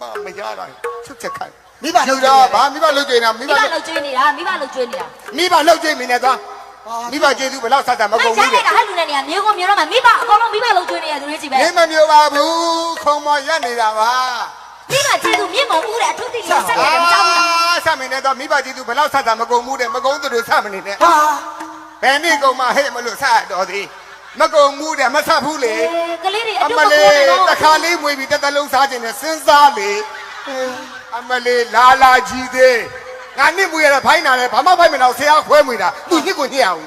မမရတာချုပ်ချက်ခိုင်းမိဘလှုပ်ကြကြဘာမိဘလှုပ်ကြနေတာမိမိဘဘလှုပ်ကျွေးနေတာမိဘလှုပ်ကျွေးနေတာမိဘလှုပ်ကြနေနဲ့သွားမိဘကျေးဇူးဘယ်လောက်ဆက်တာမအဲ့ကုန်ရိုဘူးက်လေလိုက်တာဟဲ့လူနဲ့နေရမျိုးကုန်မျိုးတော့မှမိဘအကုန်လုံးမိဘလှုပ်ကျွေးနေရသူတွေကြီးပဲမင်းမမျိုးပါဘူးခုံမရက်နေတာပါမိဘကျေးဇူးမြင့်မောင်ဦးတဲ့အထုပ်တိလေးဆက်နေတယ်မကြောက်ဘူးလားဆက်မင်းနဲ့တော့မိဘကျေးဇူးဘယ်လောက်ဆက်တာမကုန်ဘူးတဲ့မကုန်သူတို့ဆက်မနေနဲ့ဟာဘယ်နေ့ကုန်မှဟဲ့မလို့ဆက်တော်သည် မကုန်ဘူးတဲ့မဆက်ဘူးလေအေးကလေးတွေအအတုမမလေးကိုနေတော့တစ်ခါလေးမွေပြီးတစ်သက်လုံးစားခြင်းနဲ့စဉ်းစားလေအမလေးလာလာကြီးသေးငါနှစ်မွေရတဲ့ဖိုင်းနာလဲဘာမှဖိုင်းမတော့ဆရာခွဲမွေတာသူနှစ်ကိုညှက်အောင်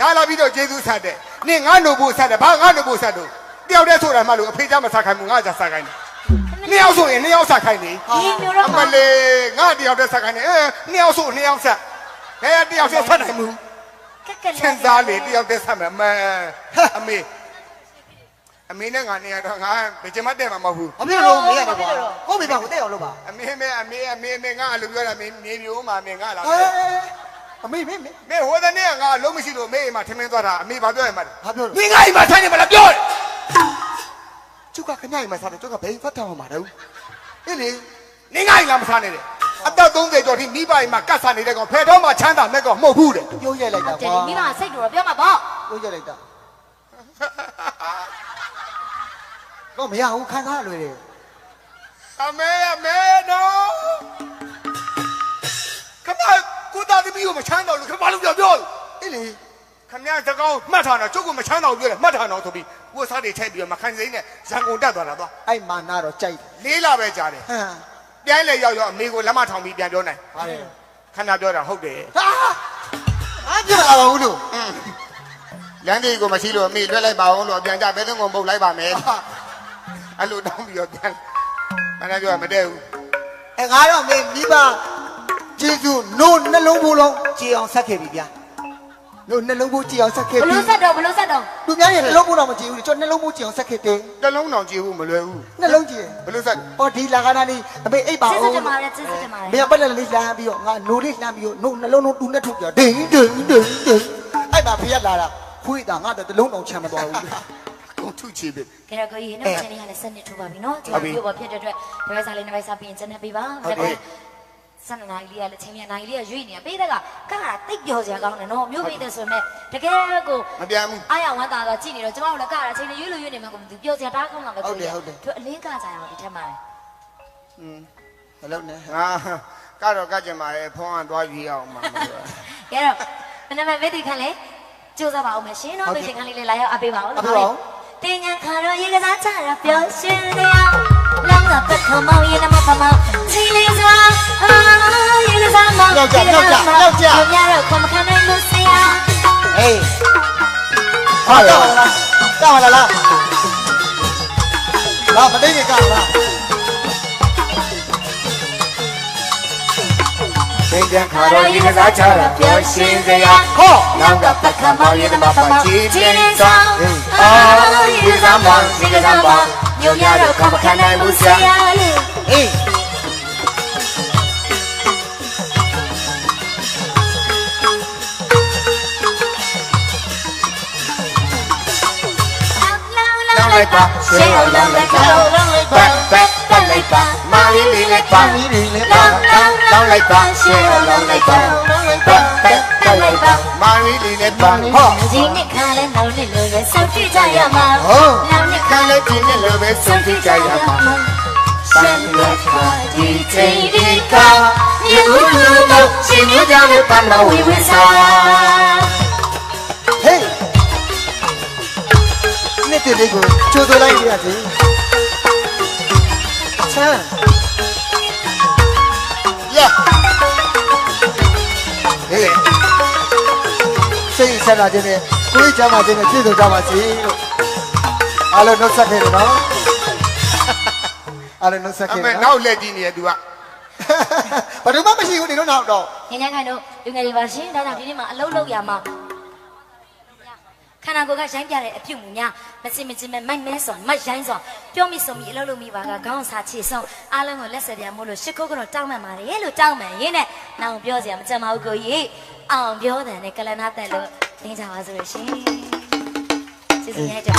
ဒါလာပြီးတော့ကျေးဇူးဆက်တဲ့နင်ငါ့နို့ဖို့ဆက်တယ်ဘာငါ့နို့ဖို့ဆက်တော့တယောက်တည်းဆိုတာမှလို့အဖေကမဆက်ခိုင်းဘူးငါကြဆက်ခိုင်းတယ်နှစ်ယောက်ဆိုရင်နှစ်ယောက်ဆက်ခိုင်းနေ ဒီမျိုးတော့အမှမလေးငါတယောက်တည်းဆက်ခိုင်းနေအဲနှစ်ယောက်ဆိုနှစ်ယောက်ဆက်ဘယ်တယောက်ဆက်ဆက်နိုင်မှု ကက်ကက်စဉ်းစားလေတယောက်တည်းဆက်မယ်အမဲအမေအမေနဲ့ငါနေရတော့ငါဘယ်ကျမတဲ့မှာမဟုတ်ဘူးအမေတို့မေးရတယ်ကွာကိုမိဘကိုတဲ့အောင်လုပ်ပါအမေမေအမေအမေမေငါအဲ့လိုပြောတာမေမေမျိုးမှာမေငါလာဟဲအမေမေမေမေဟိုတဲ့နေ့ကငါလုံးမရှိလို့မေအိမ်မှာထမင်းသွားတာအမေဘာပြောရမှာလဲဘာပြောမင်းငါအိမ်မှာထိုင်နေမလားပြောတယ်ကျုပ်ကခဏအိမ်မှာစားတယ်ကျုပ်ကဘယ်ဖတ်ထားမှာတော့အေးလေနင်းငါအိမ်လာမစားနဲ့တဲ့ အသက်30ကျော်ထိမိဘအိမ်မှာကတ်စားနေတဲ့ကောင်ဖယ်တော့မှချမ်းသာမဲ့ကောင်မဟုတ်ဘူးတဲ့ပြောရိုက်လိုက်တာတယ်ကွာမိဘစိတ်တော်ပြောမှာပေါ့ပြောရိုက်လိုက်တာတော့မရဘူးခံစားရလွယ်တယ်အမေအမေနော်ခမကိုသားသမီးကိုမချမ်းသာလို့ခမလို့ပြောပြောအေးလေခမရစကောင်းမှတ်ထားတော့ကျုပ်ကမချမ်းသာဘူးပြောတယ်မှတ်ထားတော့ဆိုပြီးဝတ်စားတွေချိန်ပြီးတော့မခံစိမ့်နဲ့ဇံကုန်တက်သွားတာတော့အဲ့မာနာတော့ကြိုက်တယ်လေးလာပဲကြားတယ်ဟမ် ပြိုင်းလေရောက်ရောက်အမေကိုလက်မထောင်ပြီးပြန်ပြောနိုင်ဟာလေခဏပြောတာဟုတ်တယ်ဟာအားပြလာပါဘူးလို့လမ်းလေးကိုမရှိလို့အမေလွှဲလိုက်ပါအောင်လို့ပြန်ကြဘဲသုံးကုန်ပုတ်လိုက်ပါမယ်အဲ့လိုတောင်းပြီးတော့ပြန်မနေ့ပြောမတည့်ဘူးအဲငါတော့မေမိဘကျေးဇူးနို့နှလုံးဘူးလုံးကြည်အောင်ဆက်ခဲ့ပြီဗျာ နို့နှလုံးဘူးကြည်အောင်ဆက်ခဲ့ဘပြီလို့ဆက်တော့ဘလို့ဆက်တော့လူများရဲ့နှလုံးဘူးတော့မကြည်ဘူးကျွန်တော်နှလုံးဘူးကြည်အောင်ဆက်ခဲ့တယ်တလုံးတောင်ကြည့်ဘူးမလွယ်ဘူးနှလုံးကြည်ဘလို့ဆက်ဟောဒီလာကနာလေးအမေအိပ်ပါစစ်ဦးစစ်တမားရဲစစ်စစ်တမားမရဲင်းပတ်လက်လေးလှမ်းပြီးတော့ငါနိုလေးလှမ်းပြီးတော့နို့နှလုံးလုံးတူနဲ့ထုတ်ပြဒိန်းဒိန်းဒိန်းဒိန်းအဲ့မှာဖေးရလာတာခွေးတာငါတော့တလုံးတောင်ချမ်းမသွားဘူးကုန်ထုချီပြီ ကဲတော့ကိုကြီးနော်ချန်နေရလဲစနစ်ထိုးပါပြီနော်ကျွန်တော်ပြောပါဖြစ်တဲ့အတွက်ဒီဘက်စားလေးနှစ်ဘက်စားပြီးရင်ကျန်နေပေးပါဟုတ်ကဲ့ စန္ဒနာကြီးလေးကလည်းချင်းမြန်နိုင်လေးကရွေ့နေတာပေးတဲ့ကကကတိတ်ပြောစရာကောင်းတယ်နော်မျိုးပေးတဲ့ဆိုရင်တကယ်ကိုမပြန်ဘူးအားရဝမ်းသာတော့ကြည့်နေတော့ကျမတို့လည်းကရအချိန်လေးရွေ့လို့ရွေ့နေမှာကိုမသိပြောစရာတားကောင်းတာပဲသူအလင်းကကြရအောင်ဒီထက်မှာဘလုံးနဲ့ငါကတော့ကကြမှာလေဖုန်းကသွားကြည့်အောင်မှာမလို့ကဲတော့မနမမေတိခန့်လေကြိုးစားပါအောင်မရှင်နော်မေတိခန့်လေးလည်းလာရောက်အပေးပါဦးတင်ညာခါတော့ရေကစားချရပျော်ရွှင်တရားလောင်း ကပတ်ခမောင်းရေနမဖမောင်းချီလေးစွာအာရေကစားမောင်းညတော့ခွန်မခံနိုင်လို့ဆရာဟေးဟာတော့လားတောင်းလာလားလာမတိတ်ကလားသင်္ကြန်ခါတော့ရေကစားချတာပျော်ရွှင်စရာဟောနောက်ကပတ်ခမောင်ရေသမားပါချီပြင်းစွာအာရေကစားမောင်ရေကစားပါညိုရတော့ခေါမခံနိုင် ဘူးဆရာဟေးလောင်းလိုက်ပါရှေးအောင်လောင်းလိုက်ပါပတ်ပတ်ပတ်လိုက်ပါမောင်လေးလေးလိုက်ပါမီးတွေလည်းလောင်းလောင်းလောင်းလိုက်ပါရှေးအောင်လောင်းလိုက်ပါပတ်ပတ်ပတ်လိုက်ပါမောင်လေးလေးလိုက်ပါဟောဒီနှစ်ခါလဲနောက်နှစ်လိုပဲစောင့်ကြည့်ကြရမှာဟုတ် နောက်နှစ်ခါခါလေးဒီနေ့လိုပဲဆုံးဖြတ်ကြရမှာရှမ်းလက်ခါဒီဒီချချိန်ိန်ဒီဒီကကမြေဦးလူတို့ရှင်မျိုးကြောင့်ပန်းမဝေဝေစာဟေးနေ့တည်းလေးကိုကြိုးသွလိုက်ရစီချမ်းရဟေးစိတ်ဆက်လာခြင်းနဲ့ကိုယ်ချမ်းသာခြင်းနဲ့ပြည့်စုံကြပါစေလို့ အားလုံးနှုတ်ဆက်ခဲ့တယ်နော်အားလုံးနှုတ်ဆက်အခဲ့တမေယ်နော်နောက်လက်ကြည့်နေရ तू ကဘာလို့မှမရှိဘူးဒီတော့နောက်တော့ညညခိုင်တို့လူငယ်တွေပါရှင်ဒါကြောင့်ဒီနေ့မှာအလုံးလုံးရမှာခန္ဓာကိုယ်ကရိုင်းပြတဲ့အပြုတ်မှုများမစင်မစင်မဲ့မိုက်မဲစွာမတ်ရိုင်းစွာပြောမိဆုံးမိအလုံးလုံးမိပါကခေါင်းစာချေဆုံးအားလုံးကိုလက်ဆက်ပြမို့လို့ရှစ်ခုကတော့တောင်းမှန်ပါတယ်လို့တောင်းမှန်ရင်းနဲ့နောင်ပြောစရာမကြမ်းပါဘူးကိုကြီးအောင်ပြောတယ်နဲ့ကလနာတက်လို့သင်ကြပါစို့ရှင် 谢谢你的